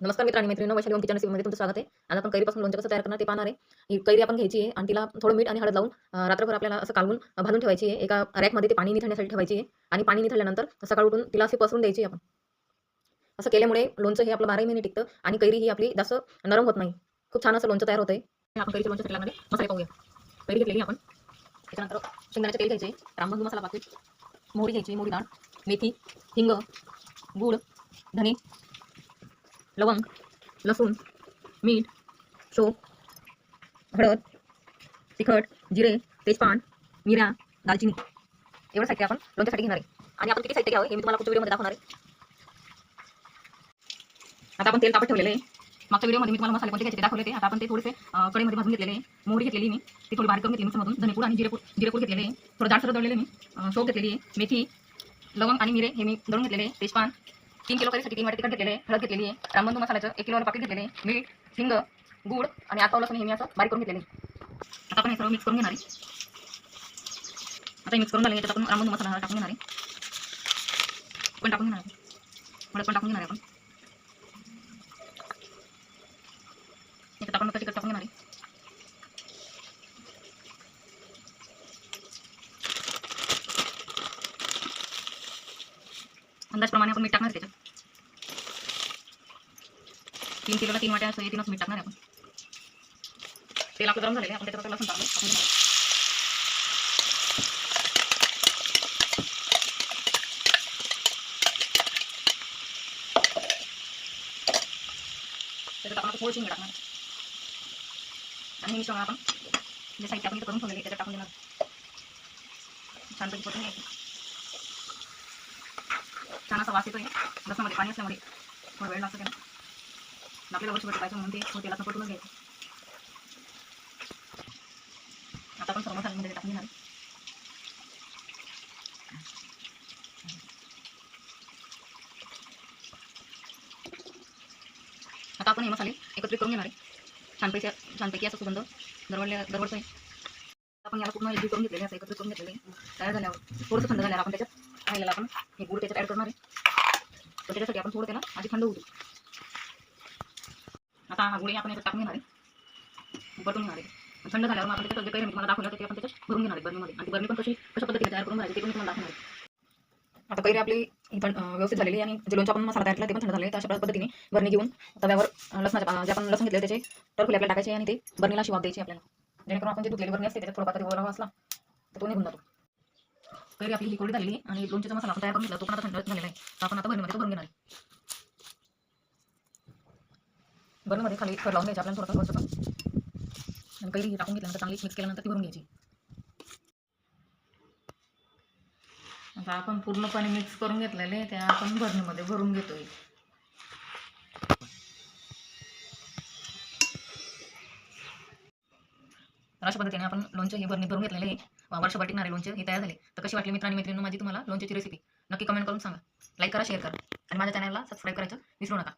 नमस्कार मित्रांनो मैत्रिणी वैशाली ओम किचन रेसिपीमध्ये तुमचं स्वागत आहे. आज आपण कैरीपासून लोणचं कसं तयार करणार ते पाहणार आहे. ही कैरी आपण घ्यायची आहे आणि तिला थोडं मीठ आणि हळद लावून रात्रभर आपल्याला असं काढून भाजून ठेवायची आहे. एका रॅकमध्ये ते पाणी निथळण्यासाठी ठेवायची आहे. आणि पाणी निथळल्यानंतर सकाळ उठून तिला असे पसरून द्यायची आपण. असं केल्यामुळे लोणचं हे आपलं बाराही महिने टिकतं आणि कैरी ही आपली जास्त नरम होत नाही. खूप छान असं लोणचं तयार होतं आहे आपण कैरीचं लोणचं लागणारे मसाले पाहूया. कैरी घेतलेली आपण. त्याच्यानंतर शेंगदाण्याचं तेल घ्यायचे रामबंधू मसाला पाकिट मोहरी घ्यायची मोहरी डाळ मेथी हिंग गूळ धने लवंग लसूण मीठ सोप हळद तिखट जिरे तेजपान मिऱ्या दालचिनी. एवढं साहित्य आपण लोणच्यासाठी घेणार आहे. आणि आपण किती साहित्य घ्यावं हे मी तुम्हाला पुढच्या व्हिडिओमध्ये दाखवणार आहे. आता आपण तेल तापत ठेवलेलं आहे. मागच्या व्हिडिओमध्ये मी तुम्हाला मसाले कोणते घ्यायचे दाखवले ते आता आपण ते थोडेसे कडेमध्ये भाजून घेतलेले आहे. मोहरी घेतलेली मी. ती थोडी बारीक करून घेतली मिक्समधून धनेपूड आणि जिरेपूड जिरेपूड घेतलेले आहे. थोडं जाडसर दळलेले मी. अं, घेतलेली आहे. मेथी लवंग आणि मिरे हे मी दळून घेतलेले आहे. तेजपान तीन किलो करीसाठी तीन वाटी तिखट घेतलेले आहे हळद घेतलेली आहे रामबंधू मसाल्याचं एक किलोवर पाकिट घेतलेले आहे मीठ हिंग गूळ आणि आता लसूण हे मी असं बारीक करून घेतलेले आता आपण हे सर्व मिक्स करून घेणार आहे. आता मिक्स करून झाले याच्यात आपण रामबंधू मसाला टाकून घेणार आहे. पण टाकून घेणार आहे. हळद पण टाकून घेणार आहे आपण. याच्यात आपण मग तिखट टाकून घेणार आहे. अंदाजप्रमाणे आपण मीठ टाकणार आहे त्याच्यात तीन किलोला तीन वाट्या असं हे तीनच मीठ टाकणार आहे आपण तेल आपलं गरम झालेलं आहे आपण त्याच्यात आता लसूण टाकलं टाकून घेऊ. त्याच्यात आपण आता थोडीशी मीठ टाकणार आणि हे मिश्रण आपण जे साहित्य आपण इथं करून ठेवलेलं आहे त्याच्यात टाकून देणार छानपैकी परतून घ्यायचं छान असा वास येतोय. रसामध्ये पाणी असल्यामुळे थोडा वेळ लागतो त्याला. आपल्याला वर्षभर पाहिजे म्हणून ते थोडं तेलाचं पटूनच घ्यायचं. आता आपण सर्व मसाल्यामध्ये टाकून घेणार आता आपण हे मसाले एकत्रित करून घेणार आहे. छानपैकी छानपैकी असा सुगंध दरवडल्या दरवडतोय आपण याला पूर्ण एकजीव करून घेतलेले असं एकत्रित करून घेतलेले तयार झाल्यावर थोडंसं थंड झाल्यावर आपण त्याच्यात राहिलेला आपण हे गुड त्याच्यात ॲड करणार आहे. तर त्याच्यासाठी आपण थोडं त्याला आधी थंड होतो आता हा गुळे आपण याच्यात टाकून घेणार आहे. बटून घेणार आहे. थंड झाल्यावर आपण त्याच्यात जे काही तुम्हाला दाखवलं ते आपण त्याच्यात भरून घेणार आहे बर्मीमध्ये. आणि बर्मी पण कशी कशा पद्धतीने तयार करून भरायची ते पण तुम्हाला दाखवणार आहे. आता कैरी आपली थंड व्यवस्थित झालेली आणि जे लोणचं आपण मसाला तयार केला ते पण थंड झाले अशा पद्धतीने बरणी घेऊन तव्यावर अं, लसणाच्या जे आपण लसूण घेतले त्याचे टरफुले आपल्याला टाकायचे आणि ते बरणीला शिवाब द्यायची आपल्याला. जेणेकरून आपण जे धुतलेली बरणी असते त्याच्यात थोडा पातळी ओला असला तर तो निघून जातो. कैरी आपली ही कोरडी झालेली आहे आणि लोणच्याचा मसाला आपण तयार करून घेतला तो पण आता थंड झालेला आहे. आपण आता भरणीमध्ये तो भरून घेणार आहे. भरणीमध्ये खाली थर लावून घ्यायचं आपल्याला थोडंसं वरचं आणि कैरी टाकून घेतल्यानंतर चांगली मिक्स केल्यानंतर ती भरून घ्यायची. आता आपण पूर्णपणे मिक्स करून घेतलेले ते आपण भरणीमध्ये भरून घेतोय. तर अशा पद्धतीने आपण लोणचं हे भरणे भरून घेतलेले हे वर्षभर टिकणारे लोणचे हे तयार झाले. तर कशी वाटली मित्रांनी मित्रांनो माझी तुम्हाला लोणच्याची रेसिपी नक्की कमेंट करून सांगा. लाईक करा शेअर करा. आणि माझ्या चॅनलला सबस्क्राईब करायचं विसरू नका.